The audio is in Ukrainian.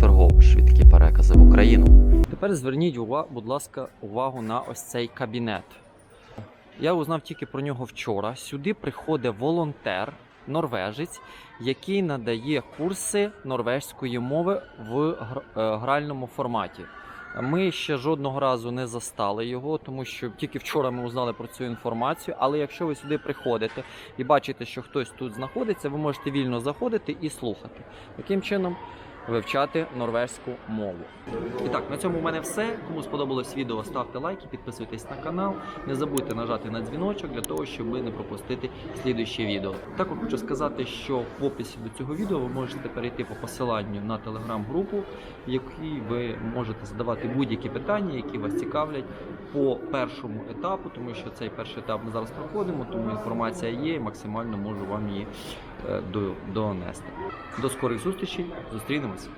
вивози в Україну. Тепер зверніть увагу, будь ласка, увагу на ось цей кабінет. Я узнав тільки про нього вчора. Сюди приходить волонтер, норвежець, який надає курси норвезької мови в е, гральному форматі. Ми ще жодного разу не застали його, тому що тільки вчора ми узнали про цю інформацію. Але якщо ви сюди приходите і бачите, що хтось тут знаходиться, ви можете вільно заходити і слухати. Таким чином вивчати норвезьку мову. І так, на цьому в мене все. Кому сподобалось відео, ставте лайки, підписуйтесь на канал. Не забудьте нажати на дзвіночок для того, щоб не пропустити слідуюче відео. Також хочу сказати, що в описі до цього відео ви можете перейти по посиланню на телеграм-групу, в якій ви можете задавати будь-які питання, які вас цікавлять по першому етапу, тому що цей перший етап ми зараз проходимо, тому інформація є і максимально можу вам її е, донести. До скорих зустрічей, зустрінемось.